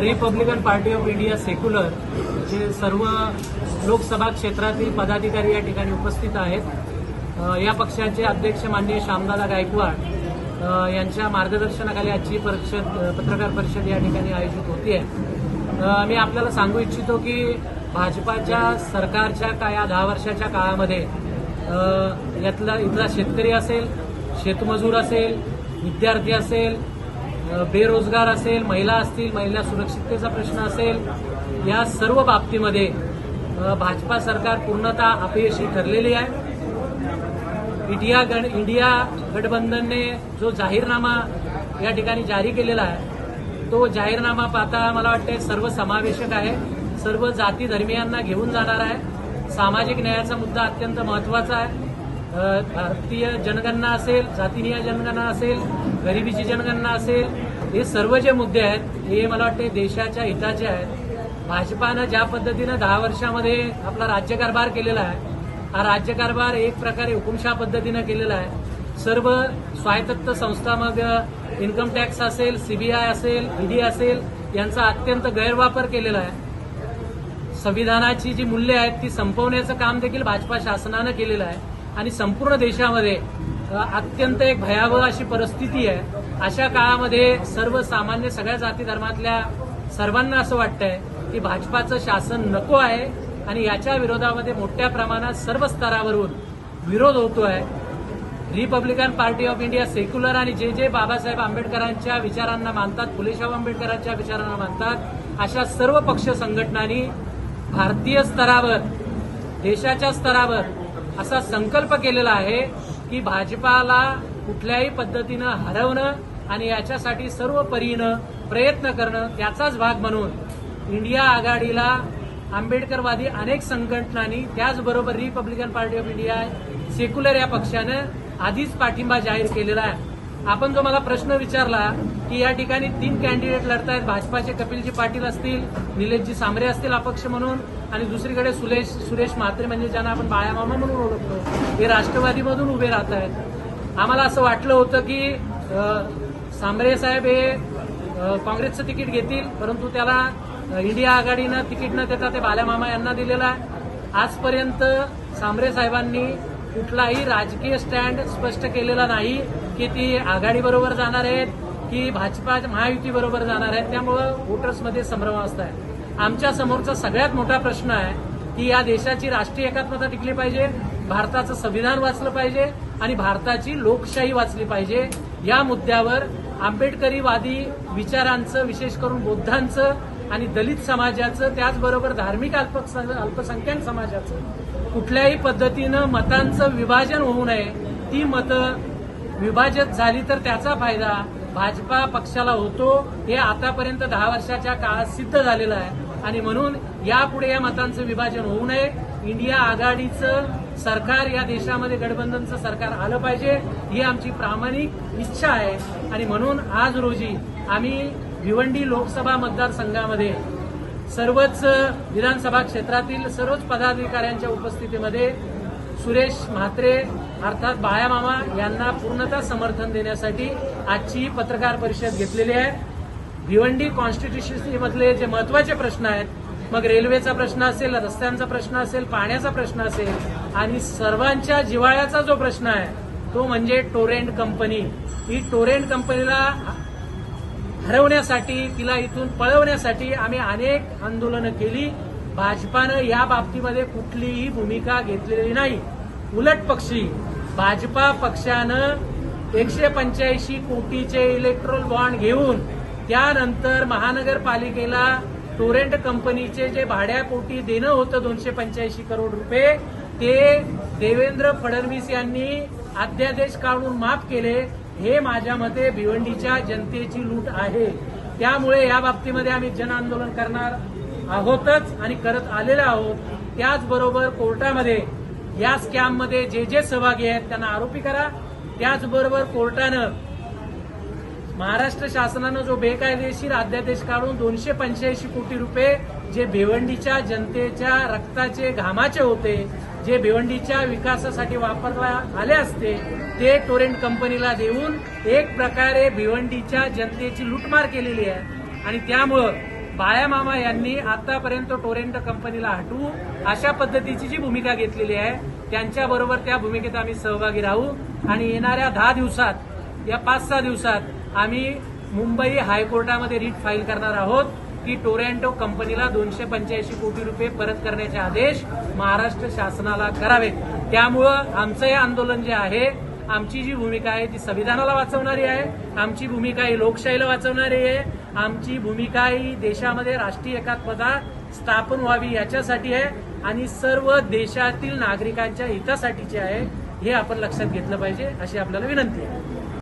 Republican Party of India Secular जे सर्व लोकसभा क्षेत्रातील पदाधिकारी या ठिकाणी उपस्थित आहेत. या पक्षाचे अध्यक्ष माननीय श्यामदादा गायकवाड यांच्या मार्गदर्शनाखाली आजची परिषद पत्रकार परिषद या ठिकाणी आयोजित होती आहे मी आपल्याला सांगू इच्छितो की भाजपाच्या सरकारच्या का या दहा वर्षाच्या काळामध्ये यातला इथला शेतकरी असेल शेतमजूर असेल विद्यार्थी असेल बेरोजगार असेल महिला असतील महिला सुरक्षिततेचा प्रश्न असेल या सर्व बाबतीमध्ये भाजपा सरकार पूर्णतः अपयशी ठरलेली आहे. इंडिया गण इंडिया गठबंधनने जो जाहीरनामा या ठिकाणी जारी केलेला आहे तो जाहीरनामा पाहता मला वाटते सर्व समावेशक आहे. सर्व जाती धर्मियांना घेऊन जाणार आहे. सामाजिक न्यायाचा मुद्दा अत्यंत महत्त्वाचा आहे. भारतीय जनगणना असेल जातीनिय जनगणना असेल गरिबीची जनगणना असेल हे सर्व जे मुद्दे आहेत हे मला वाटते देशाच्या हिताचे आहेत. भाजपानं ज्या पद्धतीनं दहा वर्षामध्ये आपला राज्यकारभार केलेला आहे हा राज्यकारभार एक प्रकारे हुकुमशाह पद्धतीनं केलेला आहे. सर्व स्वायत्त संस्था मग इन्कम टॅक्स असेल सीबीआय असेल ईडी असेल यांचा अत्यंत गैरवापर केलेला आहे. संविधानाची जी मूल्य आहेत ती संपवण्याचं काम देखील भाजपा शासनानं केलेलं आहे. आणि संपूर्ण देशामध्ये अत्यंत एक भयावह अशी परिस्थिती आहे. अशा काळामध्ये सर्वसामान्य सगळ्या जाती धर्मातल्या सर्वांना असं वाटतंय की भाजपाचं शासन नको आहे आणि याच्या विरोधामध्ये मोठ्या प्रमाणात सर्व स्तरावरून विरोध होतोय. Republican Party of India Secular आणि जे जे बाबासाहेब आंबेडकरांच्या विचारांना मानतात फुलेशाह आंबेडकरांच्या विचारांना मानतात अशा सर्व पक्ष संघटनांनी भारतीय स्तरावर देशाच्या स्तरावर असा संकल्प केलेला आहे की भाजपाला कुठल्याही पद्धतीनं हरवणं आणि याच्यासाठी सर्व परीनं प्रयत्न करणं त्याचाच भाग म्हणून इंडिया आघाडीला आंबेडकरवादी अनेक संघटनांनी त्याचबरोबर Republican Party of India Secular या पक्षानं आधीच पाठिंबा जाहीर केलेला आहे. आपण जो मला प्रश्न विचारला की या ठिकाणी तीन कॅन्डिडेट लढतायत. भाजपाचे कपिलजी पाटील असतील निलेशजी सांबरे असतील अपक्ष म्हणून आणि दुसरीकडे सुरेश सुरेश म्हात्रे म्हणजे ज्यांना आपण बाळामामा म्हणून ओळखतो हे राष्ट्रवादीमधून उभे राहत आहेत आम्हाला असं वाटलं होतं की सामरे सांबरे साहेब हे काँग्रेसचं तिकीट घेतील परंतु त्याला इंडिया आघाडीनं तिकीट न देता ते बाल्यामामा यांना दिलेलं आहे. आजपर्यंत सांबरे साहेबांनी कुठलाही राजकीय स्टँड स्पष्ट केलेला नाही की ती आघाडीबरोबर जाणार आहेत की भाजपा महायुती बरोबर जाणार आहेत त्यामुळं वोटर्समध्ये संभ्रमावस्था आहे. आमच्या समोरचा सगळ्यात मोठा प्रश्न आहे की या देशाची राष्ट्रीय एकात्मता टिकली पाहिजे भारताचं संविधान वाचलं पाहिजे आणि भारताची लोकशाही वाचली पाहिजे. या मुद्द्यावर आंबेडकरीवादी विचारांचं विशेष करून बौद्धांचं आणि दलित समाजाचं त्याचबरोबर धार्मिक अल्प अल्पसंख्याक समाजाचं कुठल्याही पद्धतीनं मतांचं विभाजन होऊ नये. ती मतं विभाजित झाली तर त्याचा फायदा भाजपा पक्षाला होतो हे आतापर्यंत दहा वर्षाच्या काळात सिद्ध झालेलं आहे. आणि म्हणून यापुढे या मतांचं विभाजन होऊ नये. इंडिया आघाडीचं सरकार या देशामध्ये गठबंधनचं सरकार आलं पाहिजे ही आमची प्रामाणिक इच्छा आहे. आणि म्हणून आज रोजी आम्ही भिवंडी लोकसभा मतदारसंघामध्ये सर्वच विधानसभा क्षेत्रातील सर्वच पदाधिकाऱ्यांच्या उपस्थितीमध्ये सुरेश म्हात्रे अर्थात बायामामा यांना पूर्णतः समर्थन देण्यासाठी आजची पत्रकार परिषद घेतलेली आहे. भिवंडी कॉन्स्टिट्युशनमधले जे महत्त्वाचे प्रश्न आहेत मग रेल्वेचा प्रश्न असेल रस्त्यांचा प्रश्न असेल पाण्याचा प्रश्न असेल आणि सर्वांच्या जिवाळ्याचा जो प्रश्न आहे तो म्हणजे टोरेंट कंपनी. ही टोरेंट कंपनीला हरवण्यासाठी तिला इथून पळवण्यासाठी आम्ही अनेक आंदोलनं केली. भाजपानं या बाबतीमध्ये कुठलीही भूमिका घेतलेली नाही. उलट पक्षी भाजपा पक्षानं एकशे पंच्याऐंशी कोटीचे इलेक्ट्रोल बॉन्ड घेऊन त्यानंतर महानगरपालिकेला टोरेंट कंपनीचे जे भाड्यापोटी देणं होतं दोनशे पंच्याऐंशी करोड रुपये ते देवेंद्र फडणवीस यांनी अध्यादेश काढून माफ केले. हे माझ्या मते भिवंडीच्या जनतेची लूट आहे. त्यामुळे या बाबतीमध्ये आम्ही जन आंदोलन करणार. आहोतच आणि करत आलेलो आहोत त्याचबरोबर कोर्टामध्ये या स्कॅममध्ये जे जे सहभागी आहेत त्यांना आरोपी करा. त्याचबरोबर कोर्टानं महाराष्ट्र शासनानं जो बेकायदेशीर अध्यादेश काढून दोनशे पंच्याऐंशी कोटी रुपये जे भिवंडीच्या जनतेच्या रक्ताचे घामाचे होते जे भिवंडीच्या विकासासाठी वापरला आले असते ते टोरेंट कंपनीला देऊन एक प्रकारे भिवंडीच्या जनतेची लुटमार केलेली आहे. आणि त्यामुळं बाया मामा यांनी आतापर्यंत टोरेंट कंपनीला हटवू अशा पद्धतीची जी भूमिका घेतलेली आहे त्यांच्याबरोबर त्या भूमिकेत आम्ही सहभागी राहू. आणि येणाऱ्या दहा दिवसात या पाच सहा दिवसात आम्ही मुंबई हायकोर्टामध्ये रीट फाईल करणार आहोत की टोरेंटो कंपनीला दोनशे पंच्याऐंशी कोटी रुपये परत करण्याचे आदेश महाराष्ट्र शासनाला करावेत. त्यामुळं आमचं हे आंदोलन जे आहे आमची जी भूमिका आहे ती संविधानाला वाचवणारी आहे आमची भूमिका ही लोकशाहीला वाचवणारी आहे आमची भूमिका ही देशामध्ये राष्ट्रीय एकात्मता स्थापन व्हावी याच्यासाठी आहे आणि सर्व देशातील नागरिकांच्या हितासाठीची आहे हे आपण लक्षात घेतलं पाहिजे अशी आपल्याला विनंती आहे.